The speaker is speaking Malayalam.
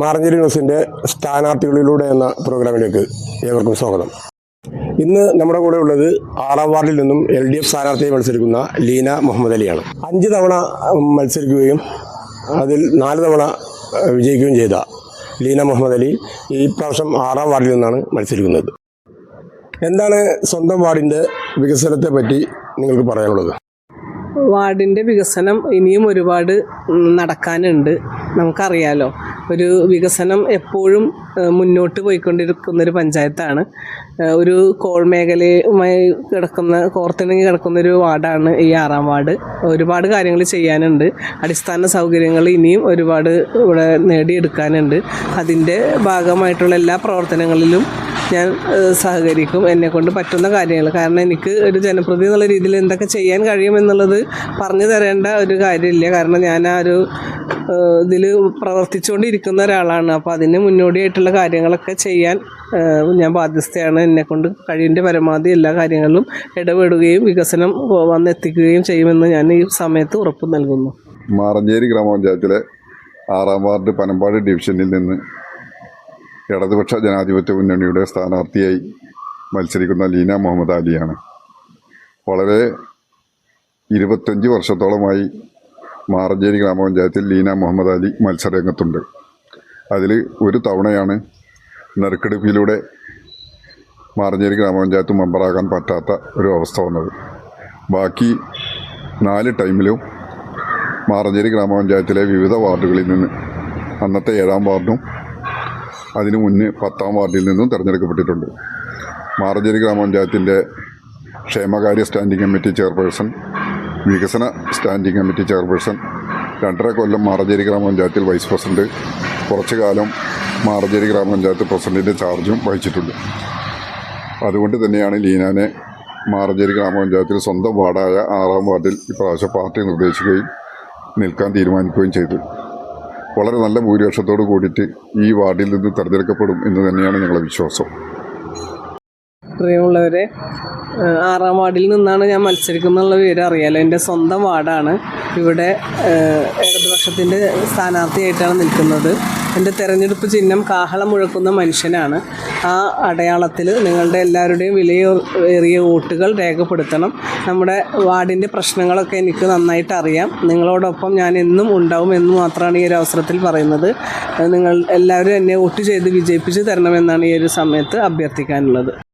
മാറഞ്ചേരി ന്യൂസിന്റെ സ്ഥാനാർത്ഥികളിലൂടെ എന്ന പ്രോഗ്രാമിലേക്ക് ഏവർക്കും സ്വാഗതം. ഇന്ന് നമ്മുടെ കൂടെ ഉള്ളത് ആറാം വാർഡിൽ നിന്നും എൽ ഡി എഫ് സ്ഥാനാർത്ഥിയെ മത്സരിക്കുന്ന ലീന മുഹമ്മദ് അലിയാണ്. അഞ്ച് തവണ മത്സരിക്കുകയും അതിൽ നാല് തവണ വിജയിക്കുകയും ചെയ്ത ലീന മുഹമ്മദ് അലി ഈ പ്രാവശ്യം ആറാം വാർഡിൽ നിന്നാണ് മത്സരിക്കുന്നത്. എന്താണ് സ്വന്തം വാർഡിന്റെ വികസനത്തെ പറ്റി നിങ്ങൾക്ക് പറയാനുള്ളത്? വാർഡിന്റെ വികസനം ഇനിയും ഒരുപാട് നടക്കാനുണ്ട്. നമുക്കറിയാലോ. ഒരു വികസനം എപ്പോഴും മുന്നോട്ട് പോയിക്കൊണ്ടിരിക്കുന്ന ഒരു പഞ്ചായത്താണ് ഒരു കോൾ മേഖലയുമായി കിടക്കുന്ന കോർത്തിണങ്ങി കിടക്കുന്ന ഒരു വാർഡാണ് ഈ ആറാം വാർഡ്. ഒരുപാട് കാര്യങ്ങൾ ചെയ്യാനുണ്ട്. അടിസ്ഥാന സൗകര്യങ്ങൾ ഇനിയും ഒരുപാട് ഇവിടെ നേടിയെടുക്കാനുണ്ട്. അതിന്റെ ഭാഗമായിട്ടുള്ള എല്ലാ പ്രവർത്തനങ്ങളിലും ഞാൻ സഹകരിക്കും എന്നെ കൊണ്ട് പറ്റുന്ന കാര്യങ്ങൾ. കാരണം എനിക്ക് ഒരു ജനപ്രതി എന്നുള്ള രീതിയിൽ എന്തൊക്കെ ചെയ്യാൻ കഴിയുമെന്നുള്ളത് പറഞ്ഞു തരേണ്ട ഒരു കാര്യമില്ല. കാരണം ഞാൻ ആ ഒരു ഇതിൽ പ്രവർത്തിച്ചുകൊണ്ടിരിക്കുന്ന ഒരാളാണ്. അപ്പോൾ അതിന് മുന്നോടിയായിട്ടുള്ള കാര്യങ്ങളൊക്കെ ചെയ്യാൻ ഞാൻ ബാധ്യസ്ഥയാണ്. എന്നെ കൊണ്ട് കഴിവിന്റെ പരമാവധി എല്ലാ കാര്യങ്ങളിലും ഇടപെടുകയും വികസനം വന്നെത്തിക്കുകയും ചെയ്യുമെന്ന് ഞാൻ ഈ സമയത്ത് ഉറപ്പ് നൽകുന്നു. മാറഞ്ചേരി ഗ്രാമപഞ്ചായത്തിലെ ആറാം വാർഡ് പനമ്പാടി ഡിവിഷനിൽ നിന്ന് ഇടതുപക്ഷ ജനാധിപത്യ മുന്നണിയുടെ സ്ഥാനാർത്ഥിയായി മത്സരിക്കുന്ന ലീന മുഹമ്മദ് അലിയാണ് വളരെ ഇരുപത്തഞ്ച് വർഷത്തോളമായി മാറഞ്ചേരി ഗ്രാമപഞ്ചായത്തിൽ ലീന മുഹമ്മദ് അലി മത്സരരംഗത്തുണ്ട്. അതിൽ ഒരു തവണയാണ് നറുക്കെടുപ്പിലൂടെ മാറഞ്ചേരി ഗ്രാമപഞ്ചായത്ത് മെമ്പറാകാൻ പറ്റാത്ത ഒരു അവസ്ഥ വന്നത്. ബാക്കി നാല് ടൈമിലും മാറഞ്ചേരി ഗ്രാമപഞ്ചായത്തിലെ വിവിധ വാർഡുകളിൽ നിന്ന് അന്നത്തെ ഏഴാം വാർഡും അതിനു മുന്നേ പത്താം വാർഡിൽ നിന്നും തിരഞ്ഞെടുക്കപ്പെട്ടിട്ടുണ്ട്. മാറഞ്ചേരി ഗ്രാമപഞ്ചായത്തിന്റെ ക്ഷേമകാര്യ സ്റ്റാൻഡിംഗ് കമ്മിറ്റി ചെയർപേഴ്സൺ വികസന സ്റ്റാൻഡിംഗ് കമ്മിറ്റി ചെയർപേഴ്സൺ രണ്ടര കൊല്ലം മാറഞ്ചേരി ഗ്രാമപഞ്ചായത്തിൽ വൈസ് പ്രസിഡന്റ് കുറച്ചു കാലം മാറഞ്ചേരി ഗ്രാമപഞ്ചായത്ത് പ്രസിഡന്റിന്റെ ചാർജും വഹിച്ചിട്ടുണ്ട്. അതുകൊണ്ട് തന്നെയാണ് ലീനാനെ മാറഞ്ചേരി ഗ്രാമപഞ്ചായത്തിൽ സ്വന്തം വാർഡായ ആറാം വാർഡിൽ ഇപ്രാവശ്യം പാർട്ടി നിർദ്ദേശിക്കുകയും നിൽക്കാൻ തീരുമാനിക്കുകയും ചെയ്തു വളരെ നല്ല ഭൂരിപക്ഷത്തോട് കൂടിയിട്ട് ഈ വാർഡിൽ നിന്ന് തിരഞ്ഞെടുക്കപ്പെടും എന്ന് തന്നെയാണ് ഞങ്ങളുടെ വിശ്വാസം. പ്രിയമുള്ളവരെ ആറാം വാർഡിൽ നിന്നാണ് ഞാൻ മത്സരിക്കുന്നുള്ള വിവരം അറിയാലോ. എന്റെ സ്വന്തം വാർഡാണ്. ഇവിടെ ഇടതുപക്ഷത്തിന്റെ സ്ഥാനാർത്ഥിയായിട്ടാണ് നിൽക്കുന്നത്. എന്റെ തെരഞ്ഞെടുപ്പ് ചിഹ്നം കാഹളം മുഴക്കുന്ന മനുഷ്യനാണ്. ആ അടയാളത്തിൽ നിങ്ങളുടെ എല്ലാവരുടെയും വിലയേറിയ വോട്ടുകൾ രേഖപ്പെടുത്തണം. നമ്മുടെ വാർഡിന്റെ പ്രശ്നങ്ങളൊക്കെ എനിക്ക് നന്നായിട്ട് അറിയാം. നിങ്ങളോടൊപ്പം ഞാൻ എന്നും ഉണ്ടാവും എന്ന് മാത്രമാണ് ഈ ഒരു അവസരത്തിൽ പറയുന്നത്. നിങ്ങൾ എല്ലാവരും എന്നെ വോട്ട് ചെയ്ത് വിജയിപ്പിച്ച് തരണമെന്നാണ് ഈ ഒരു സമയത്ത് അഭ്യർത്ഥിക്കാനുള്ളത്.